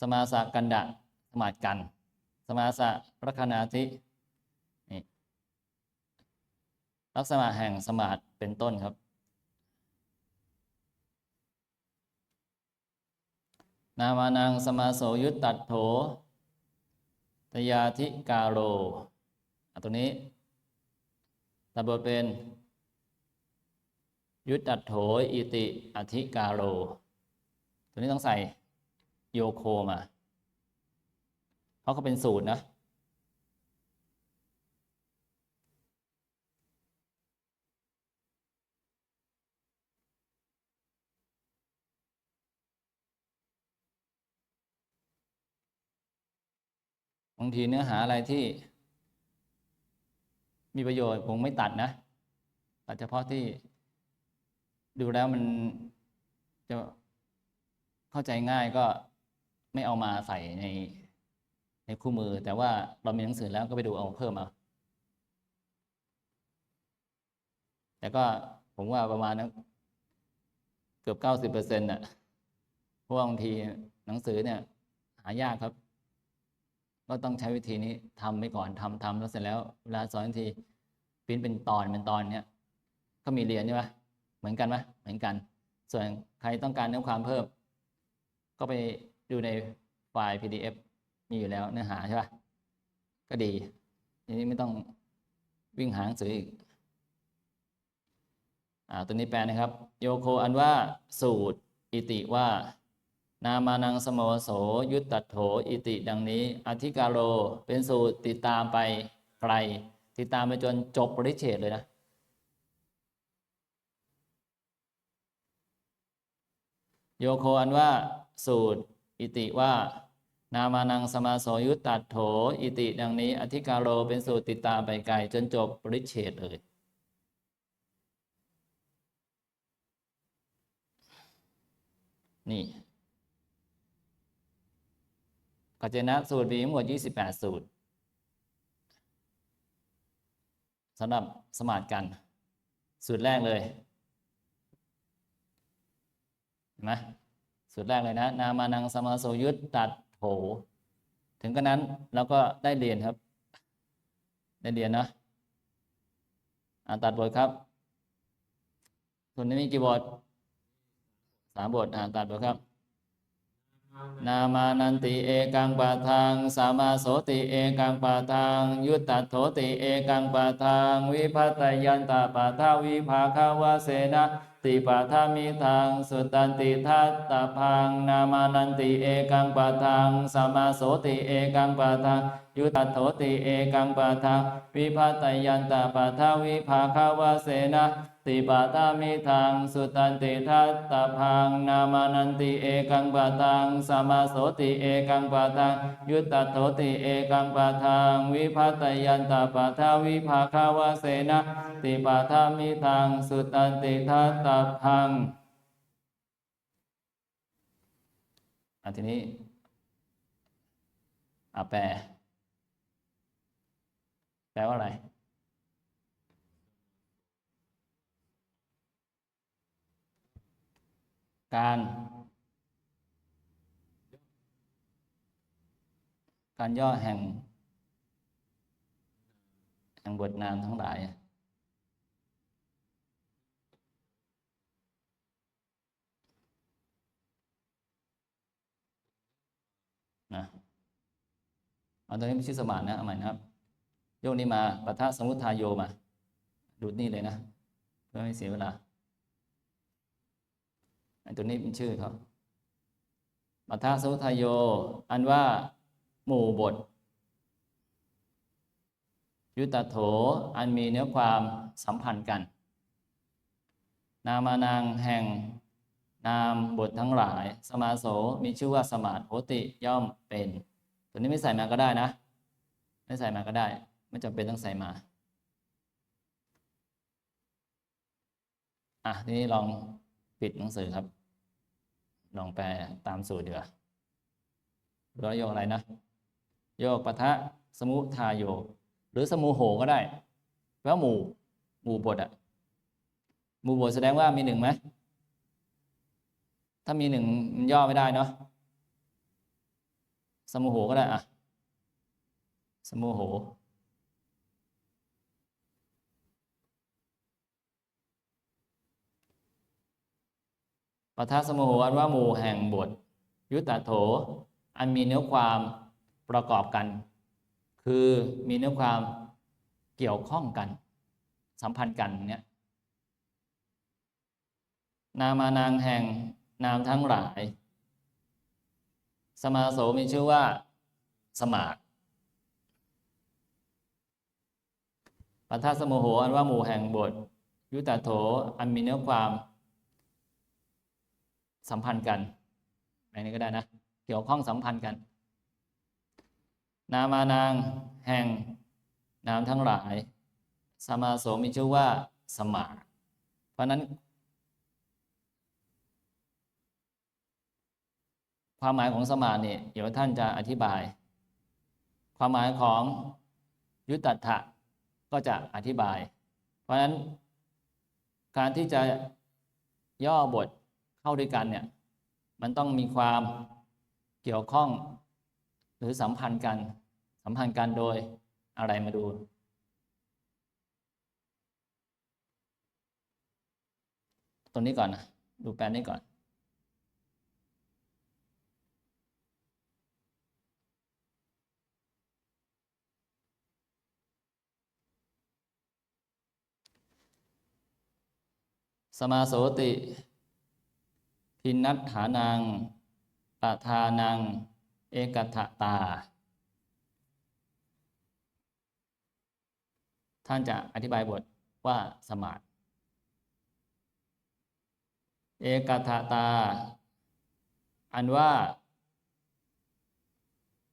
สมาสะกันดะสมาดกัน สมาสะรัคนาธินี่ลักษณะแห่งสมาดเป็นต้นครับ นามานังสมาโสยุตตัดโถตยาธิกาโรอตัวนี้ตัดบทเป็น ยุตตัดโถอิติอธิกาโร ตัวนี้ต้องใส่ โยโคมา เพราะเขาเป็นสูตรนะ บางทีเนื้อหาอะไรที่ มีประโยชน์ผมไม่ตัดนะตัดเฉพาะที่ดูแล้วมันจะเข้าใจง่ายก็ ไม่เอามาใส่ในในคู่มือ แต่ว่าเรามีหนังสือแล้วก็ไปดูเอาเพิ่มเอาแต่ก็ผมว่าประมาณนั้นเกือบเก้าสิบเปอร์เซ็นต์น่ะเพราะว่าบางทีหนังสือเนี่ย หายากครับ ก็ต้องใช้วิธีนี้ทำไปก่อนทำทำแล้วเสร็จแล้วเวลาสอนทีปริ้นเป็นตอนเป็นตอนเนี้ยก็มีเรียนใช่ไหมเหมือนกันไหมเหมือนกัน ส่วนใครต้องการเนื้อความเพิ่ม ก็ไป ดูในไฟล์ PDF มีอยู่แล้วเนื้อหาใช่ปะก็ดีทีนี้ไม่ต้องวิ่งหาหนังสืออีกอ่าตัวนี้แปลนะครับ โยโคอันว่าสูตรอิติว่า นามานังสมโสยุตตัโถอิติดังนี้ อธิการโรเป็นสูตรติดตามไปไกล ติดตามไปจนจบปริเฉดเลยนะโยโคอันว่าสูตร อิติว่า นามานังสมาโสยุตตัดโถ อิติดังนี้ อธิการโรเป็นสูตรติดตามไปไกล จนจบปริเฉดเลยนี่กัจเจนะสูตรมีทั้งหมด 28 สูตรสำหรับสมาร์ทกัน สูตรแรกเลยเห็นไหม สูตรแรกเลยนะ นามานังสมาโสยุตตัดโถถึงกระนั้นเราก็ได้เรียนครับ ได้เรียนนะอ่าตัดบทครับส่วนนี้มีกี่บทสามบทอ่านตัดบทครับ นามานันติเอกังปะทังสามาโสติเอกังปะทังยุตตัดโถติเอกังปะทังวิพัตยันตปะทาวิภาคาวเสนะ ติปะทามิทังสุตตันติทัตตพังนามานันติเอกังปะทังสัมาโสติเอกังปะทัง ยุตัโถติเอกังปะทังวิพัตยันตาปะทาวิภาคาวาเสนะติปะทามิทังสุตันติทัตตพังนามานันติเอกังปะทังสมาโสติเอกังปะทังยุตตัโถติเอกังปะทังวิพัตยันตาปะทาวิภาคาวาเสนะติปะทามิทังสุตันติทัตตพังอันทีนี้อะแปล แปลว่าอะไรการ การย่อแห่ง แห่งบทนามทั้งหลาย นะเอาตัวนี้ไม่ใช่สมานนะเอาใหม่นะครับ โยกนี้มาปะทะสมุททายโยมา ดูดนี่เลยนะ เพื่อไม่เสียเวลาไอ้ตัวนี้เป็นชื่อเขาปะทะสมุททายโย อันว่าหมู่บท ยุตโถ อันมีเนื้อความสัมพันธ์กัน นามานางแห่งนามบททั้งหลาย สมาโสมีชื่อว่าสมาโหติย่อมเป็น ตัวนี้ไม่ใส่มาก็ได้นะ ไม่ใส่มาก็ได้ ไม่จำเป็นต้องใส่มาอะทีนี้ลองปิดหนังสือครับ ลองแปลตามสูตรดีกว่าเราโยกอะไรนะ โยกปะทะสมุทาโย หรือสมูโหก็ได้แปลว่าหมู่หมู่บทอะหมู่บทแสดงว่ามีหนึ่งไหมถ้ามีหนึ่งมันย่อไม่ได้เนาะสมุโหก็ได้อะสมุโห ปทัสสมุโหอันว่าหมู่แห่งบท ยุตตโถ อันมีเนื้อความประกอบกัน คือมีเนื้อความเกี่ยวข้องกัน สัมพันธ์กันเนี่ยนามา นางแห่งนามทั้งหลาย สมาโสมีชื่อว่า สมารปัทธสมุโหอันว่าหมู่แห่งบท ยุตตโถอันมีเนื้อความ สัมพันธ์กันแบบนี้ก็ได้นะ เกี่ยวข้องสัมพันธ์กัน นามานางแห่งนามทั้งหลาย สมาโสมีชื่อว่าสมาเพราะนั้น ความหมายของสมาเนี่ยเดี๋ยวท่านจะอธิบาย ความหมายของยุตตะก็จะอธิบาย เพราะฉะนั้นการที่จะย่อบท เข้าด้วยกันเนี่ยมันต้องมีความเกี่ยวข้องหรือสัมพันธ์กัน สัมพันธ์กันโดยอะไรมาดูตรงนี้ก่อนนะ ดูแปลนนี้ก่อนสมาโสติ พินัฏฐานังปะทานัง เอกทะตา ท่านจะอธิบายบทว่าสมาธิเอกทะตา อันว่า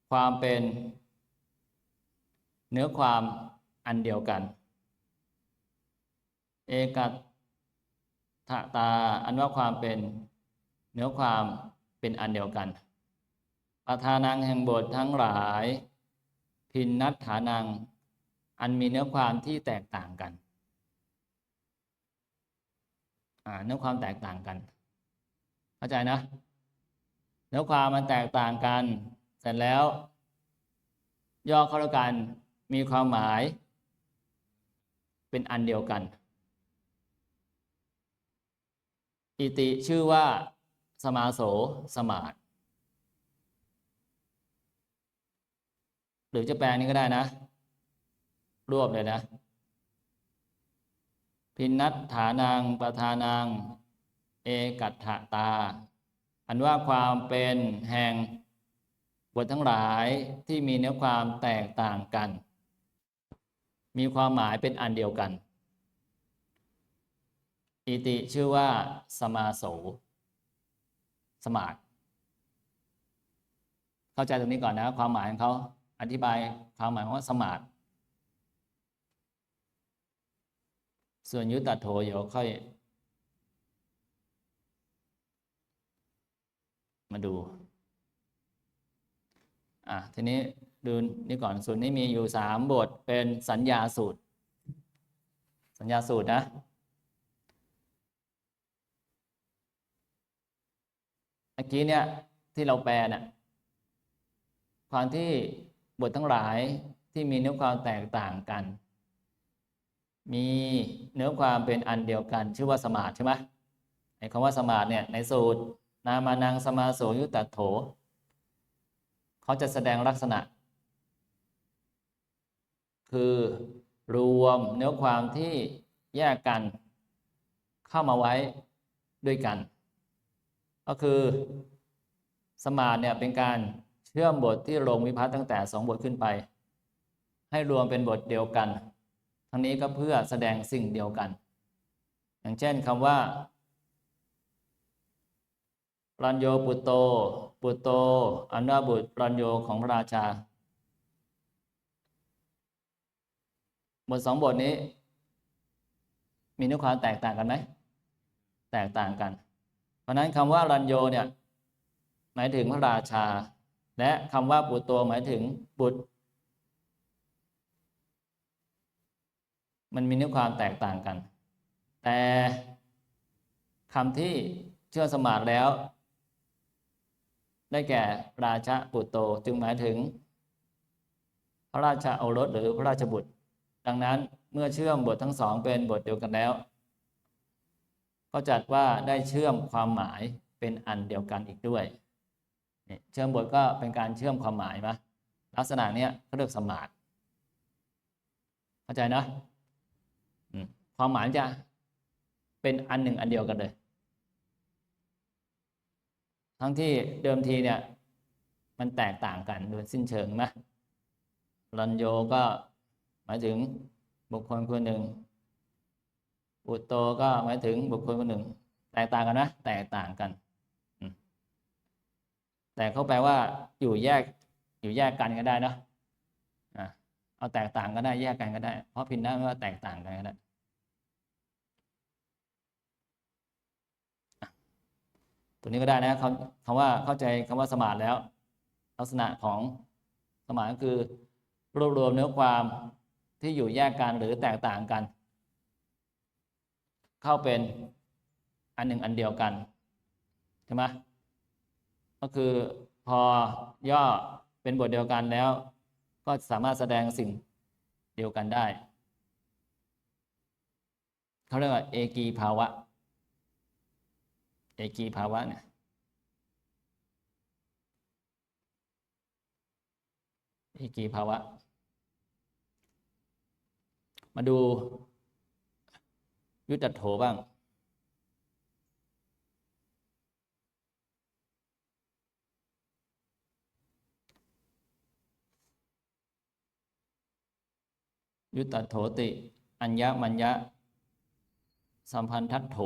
ความเป็นเนื้อความอันเดียวกัน เอกทะตา อันว่าความเป็น เนื้อความเป็นอันเดียวกันประธานังแห่งบททั้งหลาย พินนัตฐานัง อันมีเนื้อความที่แตกต่างกันเนื้อความแตกต่างกัน เข้าใจนะ เนื้อความมันแตกต่างกัน เสร็จแล้ว ย่อเข้าด้วยกันมีความหมาย เป็นอันเดียวกัน อิติชื่อว่า สมาโสสมาดหรือจะแปลนี้ก็ได้นะ รวบเลยนะ พินัตฐานังประธานังเอกัตถตา อันว่าความเป็นแห่งบททั้งหลายที่มีเนื้อความแตกต่างกัน มีความหมายเป็นอันเดียวกัน อิติชื่อว่าสมาโส สมาร์ทเข้าใจตรงนี้ก่อนนะ ความหมายของเขาอธิบายความหมายว่าสมาร์ทส่วนยุตตโถเดี๋ยวค่อย มาดู อะทีนี้ดูนี่ก่อนส่วนนี้มีอยู่สามบทเป็นสัญญาสูตร สัญญาสูตรนะ เมื่อกี้เนี่ยที่เราแปลเนี่ยความที่บททั้งหลายที่มีเนื้อความแตกต่างกัน มีเนื้อความเป็นอันเดียวกัน ชื่อว่าสมาธิใช่ไหมไอ้คำว่าสมาธิเนี่ยในสูตร นามานังสมาโสยุตตโถ เขาจะแสดงลักษณะ คือรวมเนื้อความที่แยกกันเข้ามาไว้ด้วยกัน ก็คือสมาธิเนี่ยเป็นการเชื่อมบทที่ลงวิพัฒน์ตั้งแต่สองบทขึ้นไป ให้รวมเป็นบทเดียวกัน ทั้งนี้ก็เพื่อแสดงสิ่งเดียวกัน อย่างเช่นคำว่ารัญโยปุตโต ปุตโต อันว่าบุตรรัญโยของพระราชา บทสองบทนี้ มีเนื้อความแตกต่างกันไหม แตกต่างกัน เพราะนั้นคำว่ารัญโยเนี่ยหมายถึงพระราชา และคำว่าบุตโตหมายถึงบุตร มันมีเนื้อความแตกต่างกัน แต่คำที่เชื่อสมาธิแล้ว ได้แก่ราชบุตโตจึงหมายถึง พระราชาโอรสหรือพระราชบุตร ดังนั้นเมื่อเชื่อมบททั้งสองเป็นบทเดียวกันแล้ว ก็จัดว่าได้เชื่อมความหมายเป็นอันเดียวกันอีกด้วย เชื่อมบทก็เป็นการเชื่อมความหมายมาลักษณะเนี้ยเขาเรียกสมาธิเข้าใจนะความหมายจะเป็นอันหนึ่งอันเดียวกันเลย ทั้งที่เดิมทีเนี่ยมันแตกต่างกันโดยสิ้นเชิงไหมรัญโยก็หมายถึงบุคคลคนหนึ่ง อุตโตก็หมายถึงบุคคลคนหนึ่ง แตกต่างกันนะ แตกต่างกัน แต่เขาแปลว่าอยู่แยกอยู่แยกกันก็ได้นะเอาแตกต่างก็ได้แยกกันก็ได้ เพราะพินนะไม่ว่าแตกต่างกันก็ได้อะตัวนี้ก็ได้นะคำคำว่าเข้าใจคำว่าสมาธิแล้ว ลักษณะของสมาธิก็คือ รวบรวมเนื้อความที่อยู่แยกกันหรือแตกต่างกัน เข้าเป็นอันหนึ่งอันเดียวกันใช่ไหมก็คือพอย่อเป็นบทเดียวกันแล้ว ก็สามารถแสดงสิ่งเดียวกันได้เขาเรียกว่าเอกีภาวะ เอกีภาวะเนี่ยเอกีภาวะ มาดู ยุตตโถบ้าง ยุตตโถติ อัญญมัญญะ สัมพันทัตโถ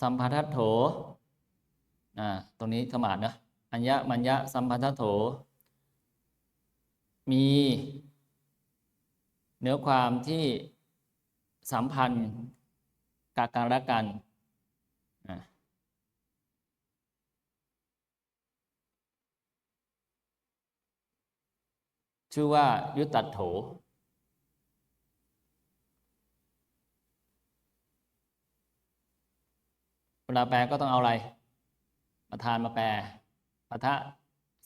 สัมพันทัตโถอ่าตรงนี้ขมาดนะอัญญมัญญะสัมพันทัตโถ มี เนื้อความที่สัมพันธ์กับกันและกันชื่อว่ายุตัดโถ เวลาแปลก็ต้องเอาอะไร ประธานมาแปลปะทะ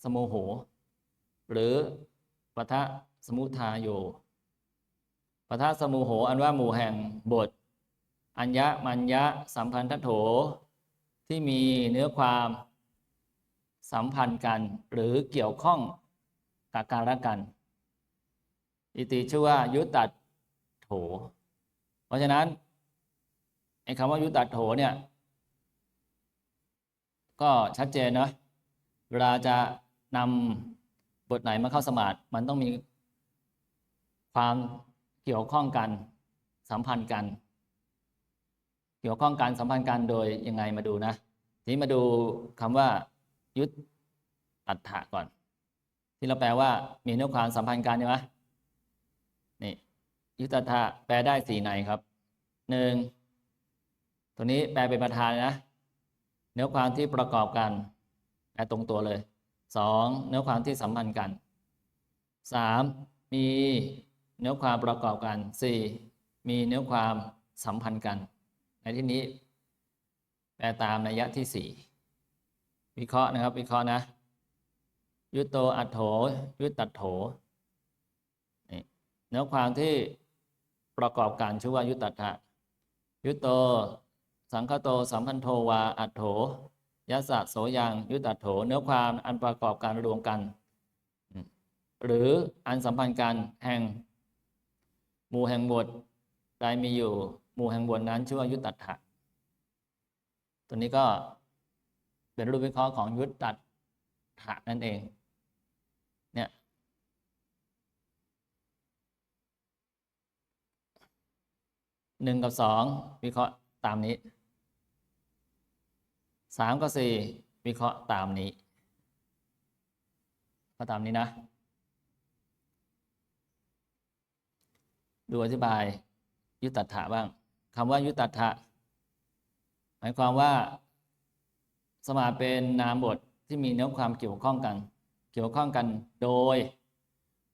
สมโห หรือปะทะสมุทาโย ปทะสมุโห อันว่าหมู่แห่งบท อัญญมัญญะสัมพันธโถ ที่มีเนื้อความสัมพันธ์กันหรือเกี่ยวข้องกับการละกัน อิติชื่อว่ายุตัดโถ เพราะฉะนั้นไอ้คำว่ายุตตัดโถเนี่ย ก็ชัดเจนนะเวลาจะนำบทไหนมาเข้าสมาธิมันต้องมีความ เกี่ยวข้องกันสัมพันธ์กัน เกี่ยวข้องกันสัมพันธ์กันโดยยังไงมาดูนะ ทีนี้มาดูคำว่า ยุตอัฏฐะก่อน ที่เราแปลว่า มีเนื้อความสัมพันธ์กันใช่ไหมนี่ ยุตอัฏฐะแปลได้สี่ในครับหนึ่งตัวนี้แปลเป็นประธานนะ เนื้อความที่ประกอบกันแปลตรงตัวเลยสองเนื้อความที่สัมพันธ์กันสามมี เนื้อความประกอบกัน 4. มีเนื้อความสัมพันธ์กัน ในที่นี้ แปลตามนัยยะที่ 4 วิเคราะห์นะครับ วิเคราะห์นะ ยุตโตอัตโถ ยุตตัดโถเนื้อความที่ประกอบกันชื่อว่ายุตตัถะยุตโต สังคโต สัมพันโทวา อัตโถยัสะโสยัง ยุตตัดโถ เนื้อความอันประกอบการรวมกัน หรืออันสัมพันธ์กันแห่ง มู่แห่งบทใดมีอยู่ หมู่แห่งบทนั้นชื่อว่ายุตตัถะตัวนี้ก็เป็นรูปวิเคราะห์ของยุตตัถะนั่นเอง เนี่ยหนึ่งกับสองวิเคราะห์ตามนี้สามกับสี่วิเคราะห์ตามนี้ก็ตามนี้นะ ดูอธิบายยุตตถะบ้างคำว่ายุตตถะหมายความว่า สมาเป็นนามบทที่มีเนื้อความเกี่ยวข้องกัน เกี่ยวข้องกันโดย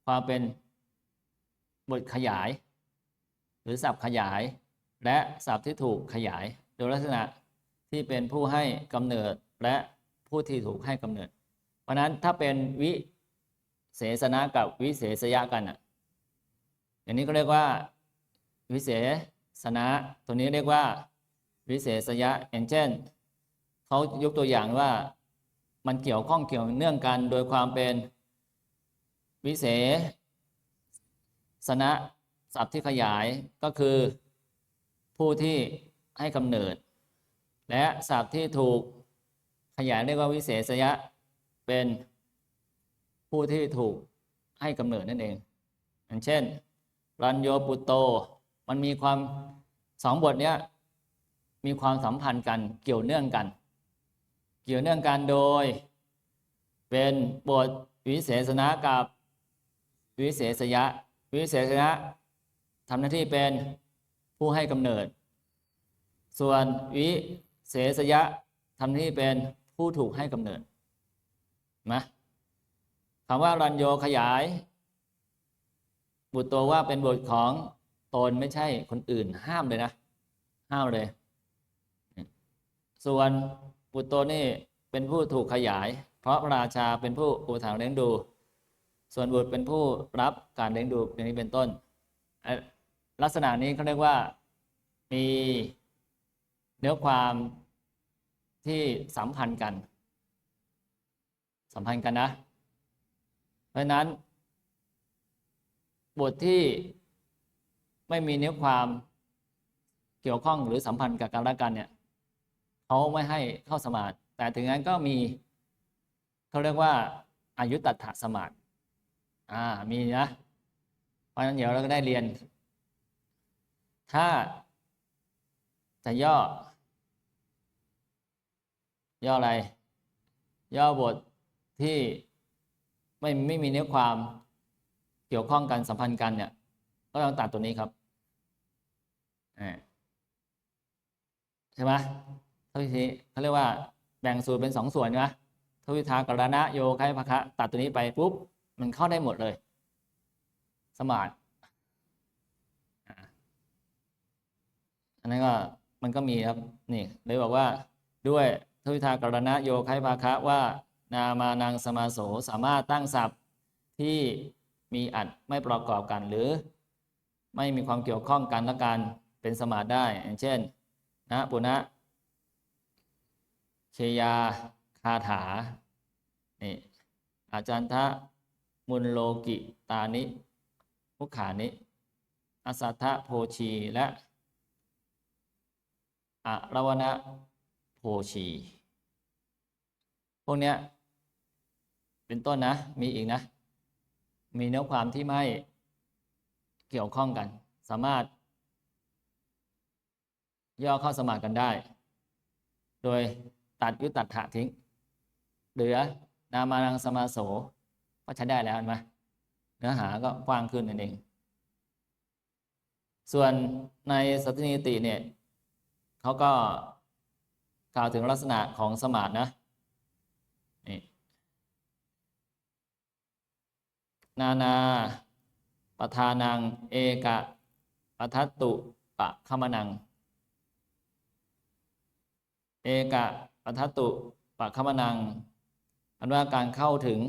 ความเป็นบทขยาย หรือศัพท์ขยาย และศัพท์ที่ถูกขยาย โดยลักษณะที่เป็นผู้ให้กำเนิดและผู้ที่ถูกให้กำเนิด เพราะนั้นถ้าเป็นวิเสสนะกับวิเศษยะกันอะ อย่างนี้ก็เรียกว่า วิเศษนะตัวนี้เรียกว่า วิเศษยะอย่างเช่นเขายกตัวอย่างว่ามันเกี่ยวข้องเกี่ยวเนื่องกันโดยความเป็นวิเศษณะศัพท์ที่ขยายก็คือผู้ที่ให้กำเนิด และศัพท์ที่ถูกขยายเรียกว่าวิเศษยะเป็นผู้ที่ถูกให้กำเนิดนั่นเองอย่างเช่น รัญโยปุโต มันมีความสองบทเนี้ยมีความสัมพันธ์กันเกี่ยวเนื่องกัน เกี่ยวเนื่องกันโดย เป็นบทวิเศษณะกับวิเศษยะ วิเศษยะทำหน้าที่เป็นผู้ให้กำเนิด ส่วนวิเศษยะทำหน้าที่เป็นผู้ถูกให้กำเนิดนะคำว่ารัญโยขยาย บุตรตัวว่าเป็นบทของตนไม่ใช่คนอื่นห้ามเลยนะ ห้ามเลย ส่วนบุตรตัวนี่เป็นผู้ถูกขยาย เพราะพระราชาเป็นผู้อุปถัมภ์เลี้ยงดู ส่วนบุตรเป็นผู้รับการเลี้ยงดูอย่างนี้เป็นต้น ลักษณะนี้เขาเรียกว่ามีเนื้อความที่สัมพันธ์กัน สัมพันธ์กันนะ เพราะนั้น บทที่ไม่มีเนื้อความเกี่ยวข้องหรือสัมพันธ์กับกันและกันเนี่ยเขาไม่ให้เข้าสมาธิแต่ถึงนั้นก็มีเขาเรียกว่าอายุตัดถสมาธิอ่ามีนะเพราะฉะนั้นเดี๋ยวเราก็ได้เรียน ถ้าจะย่อ ย่ออะไร ย่อบทที่ไม่ไม่มีเนื้อความ กี่ยวข้องกันสัมพันธ์กันเนี่ย ก็ต้องตัดตัวนี้ครับใช่ไหมทวิธีเขาเรียกว่าแบ่งสูตรเป็นสองส่วนใช่ไหมทวิทากรณะโยคายภคะตัดตัวนี้ไปปุ๊บ มันเข้าได้หมดเลย สมาร์ทอ่าอันนั้นก็มันก็มีครับนี่เลยบอกว่าด้วยทวิทากรณะโยคายภคะว่า นามานังสมาโสสามารถตั้งศัพท์ที่ มีอัดไม่ประกอบกันหรือ ไม่มีความเกี่ยวข้องกันและการเป็นสมาธิได้อย่างเช่นนะปุณะเชยาคาถานี่อาจารย์ทะมุนโลกิตานิมุขานิอสัทธะโพชีและอะรวณะโพชี พวกเนี้ยเป็นต้นนะ มีอีกนะ มีเนื้อความที่ไม่เกี่ยวข้องกัน สามารถ ย่อเข้าสมัครกันได้ โดยตัดยุตตัดถะทิ้ง เหลือนามานังสมาโสก็ใช้ได้แล้วเห็นไหมเนื้อหาก็กว้างขึ้นนั่นเอง ส่วนในสัตตินิติเนี่ยเขาก็กล่าวถึงลักษณะของสมาธินะนี่ นานาปทานัง เอกะปทัตตุปะขมนัง เอกะปทัตตุปะขมนัง อันว่าการเข้าถึง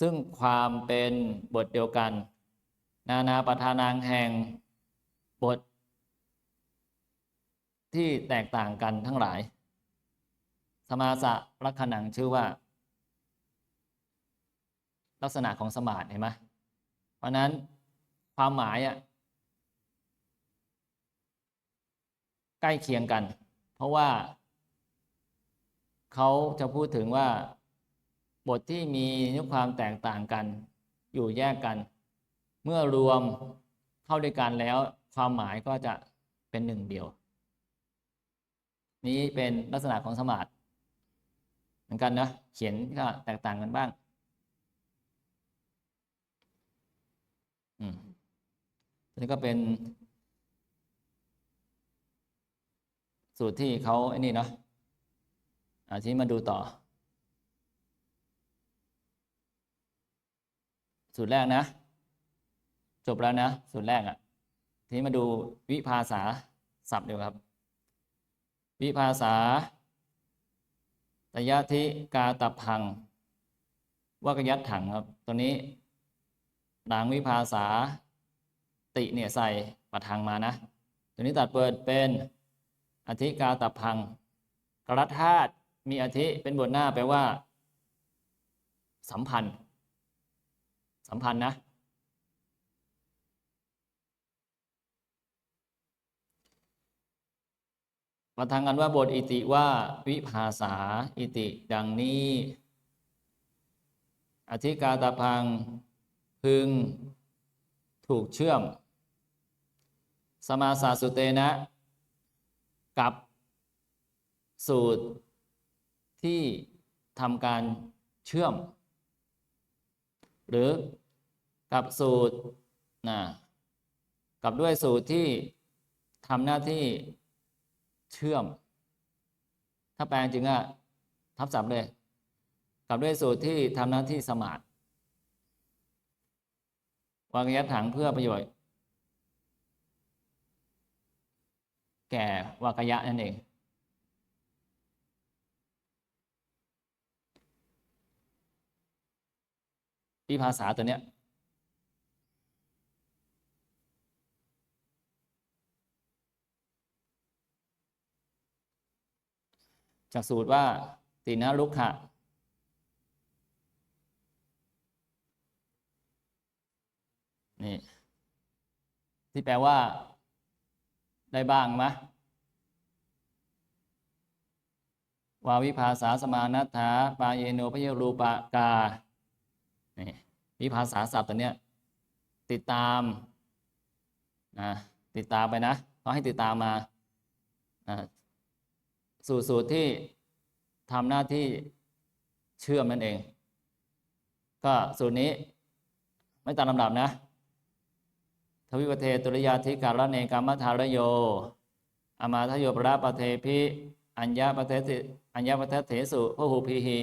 ซึ่งความเป็นบทเดียวกัน นานาปทานังแห่งบท ที่แตกต่างกันทั้งหลาย สมาสะลักขณังชื่อว่า ลักษณะของสมาธิเห็นไหมเพราะนั้นความหมายอะใกล้เคียงกัน เพราะว่า เขาจะพูดถึงว่า บทที่มีเนื้อความแตกต่างกัน อยู่แยกกัน เมื่อรวมเข้าด้วยกันแล้ว ความหมายก็จะเป็นหนึ่งเดียว นี้เป็นลักษณะของสมาธิเหมือนกันนะเขียนก็แตกต่างกันบ้าง อืม นี่ก็เป็น สูตรที่เขาไอ้นี่เนาะอาทีนี้มาดูต่อ สูตรแรกนะ จบแล้วนะ สูตรแรกอะ่ะ ทีนี้มาดูวิภาษาศัพท์เดียวครับ วิภาษาตยะทิกาตพังวากยัดถังครับ ตัวนี้ด่างวิภาษา ติเนี่ยใส่ประทังมานะ ตัวนี้ตัดเปิดเป็นอธิกาตับพัง กรัฐธาตุมีอธิเป็นบทหน้าแปลว่า สัมพันธ์ สัมพันธ์นะ ประทังกันว่าบทอิติว่าวิภาษาอิติดังนี้ อธิกาตพังพึงถูกเชื่อม สมาสาสุเตนะ กับสูตรที่ทำการเชื่อม หรือกับสูตรนะกับด้วยสูตรที่ทำหน้าที่เชื่อม ถ้าแปลจริงอะทับศัพท์เลย กับด้วยสูตรที่ทำหน้าที่สมาธิวางยัดถังเพื่อประโยชน์ แก่วากยะนั่นเอง ที่ภาษาตัวเนี้ยจากสูตรว่าตินะลุกขะนี่ที่แปลว่า ได้บ้างไหมวาวิภาษาสมานัตถาปาเยโนพยรูปากานี่วิภาษาศัพท์ตัวเนี้ยติดตามนะติดตามไปนะเขาให้ติดตามมานะสูตรสูตรที่ทำหน้าที่เชื่อมนั่นเอง ก็สูตรนี้ไม่ตามลำดับนะ ทวิปเทตุริยาธิการะเนกามทารโยอามาทโยปราปเทพิอัญญาปเทสิอัญญาปเทเถสุพหูพีหิ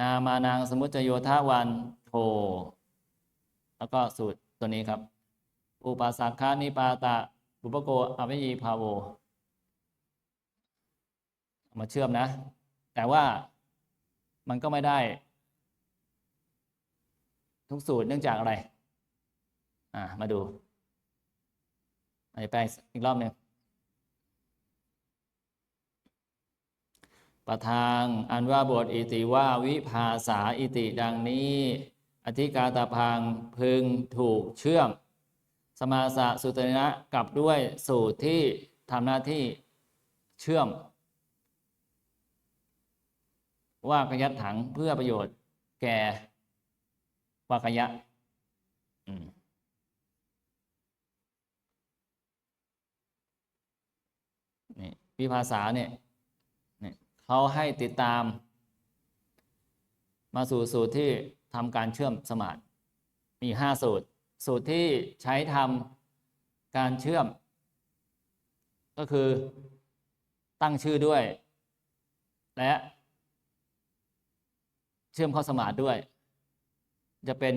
นามานางสมุจโยธาวันโท แล้วก็สูตรตัวนี้ครับ อุปาสักขานิปาตะบุปโกอวิยีภาโว มาเชื่อมนะ แต่ว่ามันก็ไม่ได้ ทุกสูตรเนื่องจากอะไร อ่า มาดูไปแปลอีกรอบหนึ่งประทางอันว่าบทอิติว่าวิภาษาอิติดังนี้ อธิกาตาพังพึงถูกเชื่อม สมาสะสุตนะกับด้วยสูตรที่ทำหน้าที่เชื่อม ว่ากยัดถังเพื่อประโยชน์แก่วากยะ อืม นี่วิภาษาเนี่ยเนี่ยเขาให้ติดตาม มาสู่สูตรที่ทำการเชื่อมสมาธิมีห้าสูตร สูตรที่ใช้ทำการเชื่อม ก็คือตั้งชื่อด้วย และเชื่อมเข้าสมาธิด้วย จะเป็น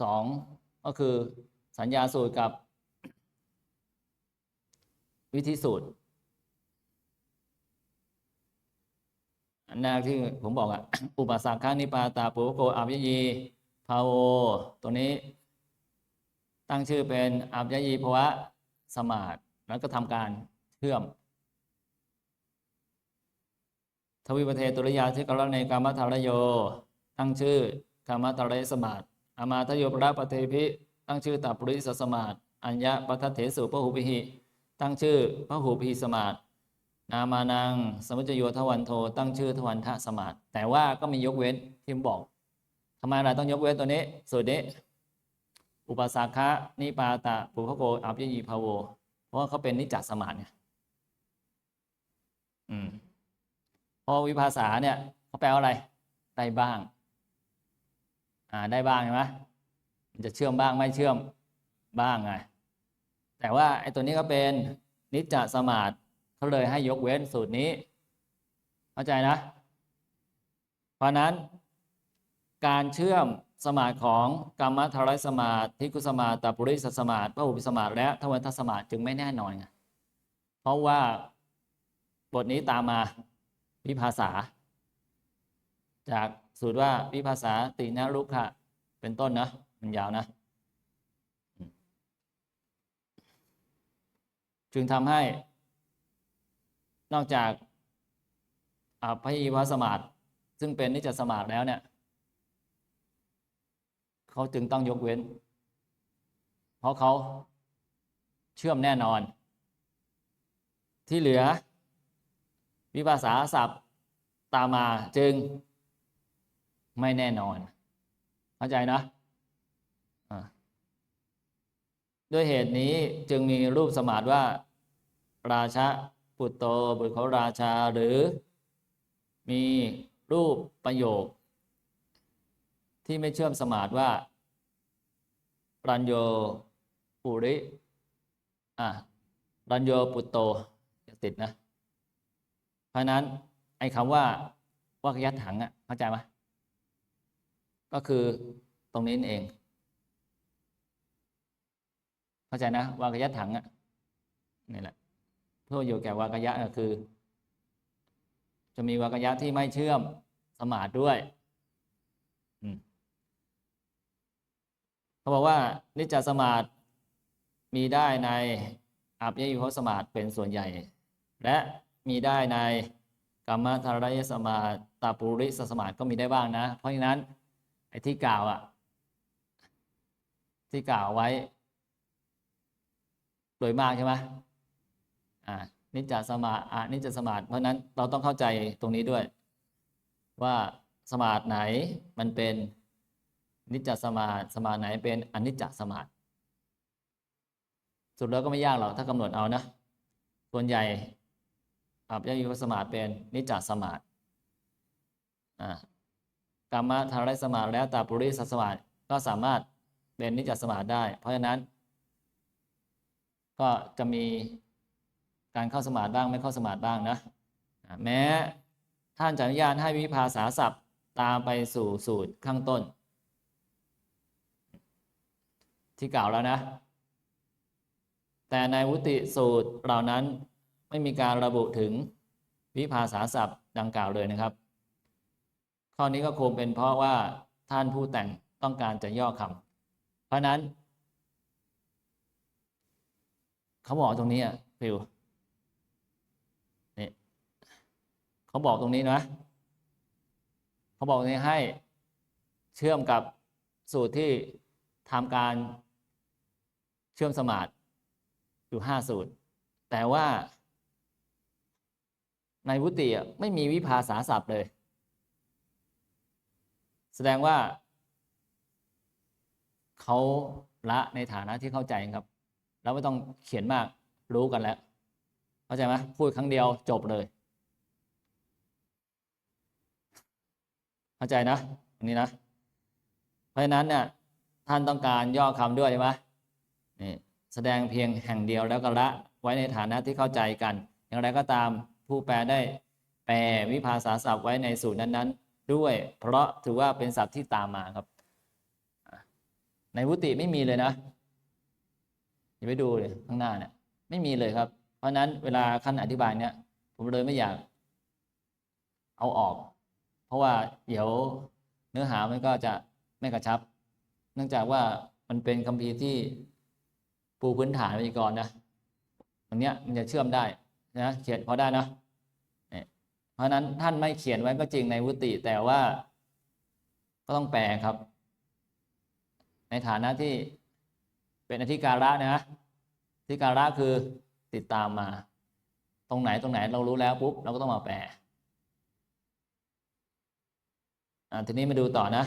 สองก็คือสัญญาสูตรกับ วิธีสูตร อันแรกที่ผมบอกอะอุปสรรคานิปาตาปุโกอาวิยีภาโวตัวนี้ ตั้งชื่อเป็นอาวิยีภวะสมาธิแล้วก็ทำการเชื่อม ทวิปเทตุริยาทิกรในกามทารโย ตั้งชื่อกามทารยสมาธิอามาทโยปราปเทพิ ตั้งชื่อตับปริสสมาธิอัญญะปัทเถสุพหูปิหิ ตั้งชื่อพระหูปิหิสมาธินามานัง สมุจโยทวันโท ตั้งชื่อทวันทะสมาธิแต่ว่าก็มียกเว้นที่บอกทำไมเราต้องยกเว้นตัวนี้สูตรนี้ อุปสาคะนิปาตะปุพโกอัพยยีภาโว เพราะว่าเขาเป็นนิจจสมาธิไงอืมพอวิภาษาเนี่ยเขาแปลว่าอะไร ได้บ้าง อ่าได้บ้างใช่ไหมมันจะเชื่อมบ้างไม่เชื่อมบ้างไง แต่ว่าไอ้ตัวนี้ก็เป็นนิจจสมาธิเขาเลยให้ยกเว้นสูตรนี้ เข้าใจนะ เพราะนั้น การเชื่อมสมาธิของกรรมทรายสมาธิทิกุสมาธิตปุริสสมาธิพระอุปสมาธิและทวันทสมาธิจึงไม่แน่นอนไงเพราะว่าบทนี้ตามมาวิภาษา จากสูตรว่าวิภาษาตินะลุกะเป็นต้นนะมันยาวนะ จึงทำให้ นอกจากอภัยวสมาธิซึ่งเป็นนิจจสมาธิแล้วเนี่ยเขาจึงต้องยกเว้น เพราะเขาเชื่อมแน่นอน ที่เหลือ วิภาษาศัพท์ตามมาจึงไม่แน่นอน เข้าใจนะอ่า ด้วยเหตุนี้จึงมีรูปสมาธิว่า ราชะปุตโตบุตรของราชาหรือ มีรูปประโยค ที่ไม่เชื่อมสมาธิว่ารัญโยปุริอะรัญโยปุตโตอย่าติดนะ เพราะนั้น ไอ้คำว่าวัคยัตถังอะเข้าใจไหมก็คือตรงนี้เอง เข้าใจนะวากยะถังอะนี่แหละเพื่ออยู่แก่วากยะก็คือ จะมีวากยะที่ไม่เชื่อมสมาธิด้วยเขาบอกว่านิจจสมาธิมีได้ในอัปยยุโหสมาธิเป็นส่วนใหญ่ และมีได้ในกรรมธารยสมาธิตาปุริสสมาธิก็มีได้บ้างนะ เพราะฉะนั้นไอ้ที่กล่าวอะที่กล่าวไว้ โดยมากใช่ไหมอ่านิจจสมาอานิจจสมาธิเพราะนั้นเราต้องเข้าใจตรงนี้ด้วย ว่าสมาธิไหนมันเป็นนิจจสมาธิสมาธิไหนเป็นอนิจจสมาธิสุดแล้วก็ไม่ยากหรอกถ้ากำหนดเอานะส่วนใหญ่อับยยุสมาธิเป็นนิจจสมาธิอ่ากรรมธารสมาธิแล้วตาปุริสสมาธิก็สามารถเป็นนิจจสมาธิได้ เพราะฉะนั้น ก็จะมีการเข้าสมาธิบ้างไม่เข้าสมาธิบ้างนะแม้ท่านจะอนุญาตให้วิภาษาศัพท์ตามไปสู่สูตรข้างต้น ที่กล่าวแล้วนะ แต่ในวุติสูตรเหล่านั้นไม่มีการระบุถึงวิภาษาศัพท์ดังกล่าวเลยนะครับ ข้อนี้ก็คงเป็นเพราะว่าท่านผู้แต่งต้องการจะย่อคำเพราะนั้น เขาบอกตรงนี้อะฟิวนี่เขาบอกตรงนี้นะเขาบอกตรงนี้ให้เชื่อมกับสูตรที่ทำการเชื่อมสมาธิอยู่ห้าสูตร แต่ว่า ในวุติไม่มีวิภาษาศัพท์เลย แสดงว่าเขาละในฐานะที่เข้าใจครับ เราไม่ต้องเขียนมากรู้กันแล้ว เข้าใจไหมพูดครั้งเดียวจบเลย เข้าใจนะอันนี้นะ เพราะฉะนั้นเนี่ยท่านต้องการย่อคำด้วยใช่ไหมนี่แสดงเพียงแห่งเดียวแล้วก็ละไว้ในฐานะที่เข้าใจกัน อย่างไรก็ตามผู้แปลได้แปลวิภาษาศัพท์ไว้ในสูตรนั้นๆ ด้วย เพราะถือว่าเป็นศัพท์ที่ตามมาครับ ในวุติไม่มีเลยนะ อย่าไปดูเลยข้างหน้าเนี่ยไม่มีเลยครับ เพราะนั้นเวลาขั้นอธิบายเนี่ย ผมเลยไม่อยาก เอาออก เพราะว่าเดี๋ยวเนื้อหามันก็จะไม่กระชับ เนื่องจากว่ามันเป็นคัมภีร์ที่ปูพื้นฐานไว้ก่อนนะตรงเนี้ยมันจะเชื่อมได้นะเขียนพอได้นะเพราะนั้นท่านไม่เขียนไว้ก็จริงในวุติแต่ว่าก็ต้องแปลครับ ในฐานะที่ เป็นอธิการะนะอธิการะคือติดตามมา ตรงไหนตรงไหนเรารู้แล้วปุ๊บเราก็ต้องมาแปลอ่าทีนี้มาดูต่อนะ